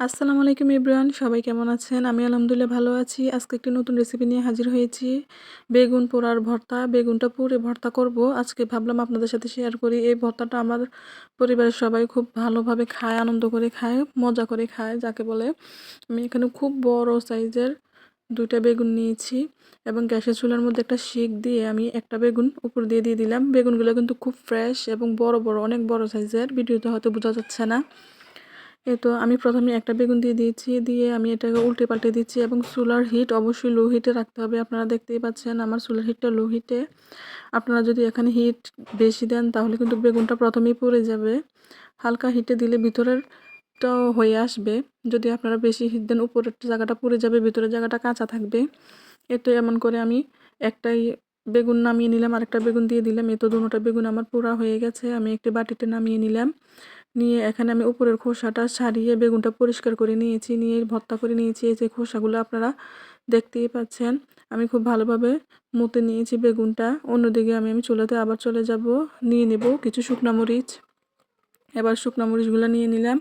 আসসালামু আলাইকুম ইব্রান, সবাই কেমন আছেন? আমি আলহামদুলিল্লাহ ভালো আছি। আজকে একটি নতুন রেসিপি নিয়ে হাজির হয়েছি। বেগুন পোড়ার ভর্তা, বেগুনটা পুড়ে ভর্তা করব। আজকে ভাবলাম আপনাদের সাথে শেয়ার করি। এই ভর্তাটা আমার পরিবারের সবাই খুব ভালোভাবে খায়, আনন্দ করে খায়, মজা করে খায়, যাকে বলে। আমি এখানে খুব বড় সাইজের দুইটা বেগুন নিয়েছি এবং গ্যাসের চুলার মধ্যে একটা শিক দিয়ে আমি একটা বেগুন উপর দিয়ে দিয়ে দিলাম। বেগুনগুলো কিন্তু খুব ফ্রেশ এবং বড় বড়, অনেক বড় সাইজের। ভিডিওতে হয়তো বোঝা যাচ্ছে না। এ তো আমি প্রথমে একটা বেগুন দিয়ে দিয়েছি, দিয়ে আমি এটাকে উল্টে পাল্টে দিচ্ছি এবং চুলার হিট অবশ্যই লো হিটে রাখতে হবে। আপনারা দেখতেই পাচ্ছেন আমার চুলার হিটটা লো হিটে আপনারা যদি এখানে হিট বেশি দেন তাহলে কিন্তু বেগুনটা প্রথমেই পড়ে যাবে। হালকা হিটে দিলে ভিতরেরটাও হয়ে আসবে। যদি আপনারা বেশি হিট দেন, উপরের জায়গাটা পড়ে যাবে, ভিতরের জায়গাটা কাঁচা থাকবে। এ তো এমন করে আমি একটাই বেগুন নামিয়ে নিলাম, আরেকটা বেগুন দিয়ে দিলাম। এ তো দুটা বেগুন আমার পোড়া হয়ে গেছে, আমি একটি বাটিতে নামিয়ে নিলাম। নিয়ে এখানে আমি উপরের খোসাটা সারিয়ে বেগুনটা পরিষ্কার করে নিয়েছি, নিয়ে ভর্তা করে নিয়েছি। এই যে খোসাগুলো আপনারা দেখতেই পাচ্ছেন, আমি খুব ভালোভাবে মুতে নিয়েছি বেগুনটা। অন্যদিকে আমি আমি চুলাতে আবার চলে যাব, নিয়ে নেব কিছু শুকনো মরিচ। এবার শুকনো মরিচগুলো নিয়ে নিলাম।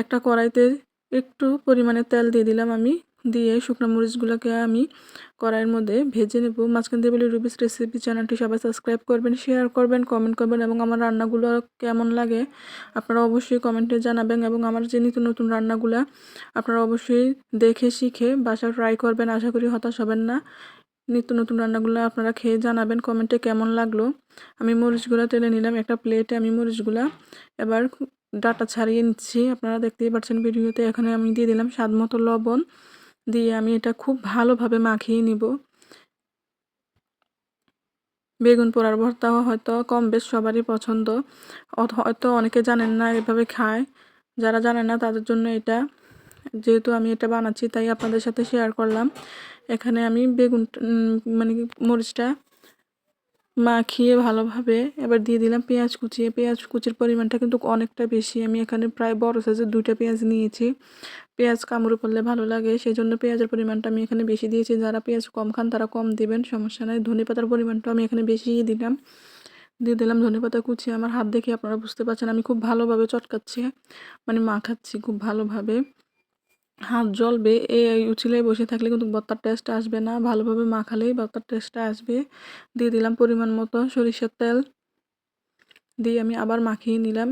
একটা কড়াইতে একটু পরিমাণে তেল দিয়ে দিলাম আমি। দিয়ে শুকনো মরিচগুলোকে আমি কড়াইয়ের মধ্যে ভেজে নেব। মাঝখান দিয়ে বলি রুবিস রেসিপি চ্যানেলটি সবাই সাবস্ক্রাইব করবেন শেয়ার করবেন কমেন্ট করবেন এবং আমার রান্নাগুলো কেমন লাগে আপনারা অবশ্যই কমেন্টে জানাবেন এবং আমার যে নিত্য নতুন রান্নাগুলো আপনারা অবশ্যই দেখে, শিখে বাসা ট্রাই করবেন। আশা করি হতাশ হবেন না। নিত্য নতুন রান্নাগুলো আপনারা খেয়ে জানাবেন কমেন্টে কেমন লাগল। আমি মরিচগুলো তেলে নিলাম একটা প্লেটে আমি মরিচগুলো এবার ডাটা ছাড়িয়ে নিচ্ছি। আপনারা দেখতেই পাচ্ছেন ভিডিওতে এখানে আমি দিয়ে দিলাম স্বাদ মতো লবণ। দিয়ে আমি এটা খুব ভালোভাবে মাখিয়ে নিব। বেগুন পোড়ার ভর্তাও হয়তো কম বেশ সবারই পছন্দ। হয়তো অনেকে জানেন না এভাবে খায়। যারা জানেন না তাদের জন্য এটা, যেহেতু আমি এটা বানাচ্ছি তাই আপনাদের সাথে শেয়ার করলাম। এখানে আমি বেগুন মানে মরিচটা মাখিয়ে ভালোভাবে এবার দিয়ে দিলাম পেঁয়াজ কুচিয়ে পেঁয়াজ কুচির পরিমাণটা কিন্তু অনেকটা বেশি। আমি এখানে প্রায় বড় সাইজের দুইটা পেঁয়াজ নিয়েছি। পেঁয়াজ কামড়ে পড়লে ভালো লাগে। সেই জন্য পেঁয়াজের পরিমাণটা আমি এখানে বেশি দিয়েছি। যারা পেঁয়াজ কম খান তারা কম দিবেন, সমস্যা নাই। ধনে পাতার পরিমাণটা আমি এখানে বেশিই দিলাম। দিয়ে দিলাম ধনে পাতা কুচি। আমার হাত দেখে আপনারা বুঝতে পারছেন আমি খুব ভালোভাবে চটকাচ্ছি মানে মাখাচ্ছি খুব ভালোভাবে। হাত জ্বলবে এই উচিলে বসে থাকলে কিন্তু ভর্তার টেস্ট আসবে না। ভালোভাবে মাখালেই ভর্তার টেস্টটা আসবে। দিয়ে দিলাম পরিমাণ মতো সরিষার তেল। দিয়ে আমি আবার মাখিয়ে নিলাম।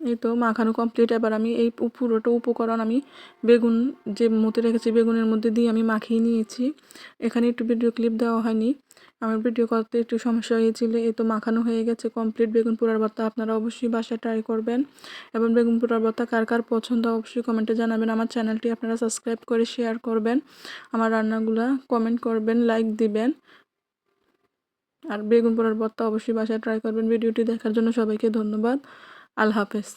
এই তো মাখানো কমপ্লিট এবার আমি এই পুরোটা উপকরণ আমি বেগুন যে মতে রেখেছি, বেগুনের মধ্যে দিয়ে আমি মাখিয়ে নিয়েছি। এখানে একটু ভিডিও ক্লিপ দেওয়া হয়নি। আমার ভিডিও করতে একটু সমস্যা হয়েছিল, এই তো মাখানো হয়ে গেছে কমপ্লিট বেগুন পোড়ার ভর্তা আপনারা অবশ্যই বাসায় ট্রাই করবেন। এবং বেগুন পোড়ার ভর্তা কার কার পছন্দ অবশ্যই কমেন্টে জানাবেন। আমার চ্যানেলটি আপনারা সাবস্ক্রাইব করে শেয়ার করবেন। আমার রান্নাগুলো কমেন্ট করবেন লাইক দিবেন। আর বেগুন পোড়ার ভর্তা অবশ্যই বাসায় ট্রাই করবেন। ভিডিওটি দেখার জন্য সবাইকে ধন্যবাদ। আল্লাহ হাফেজ।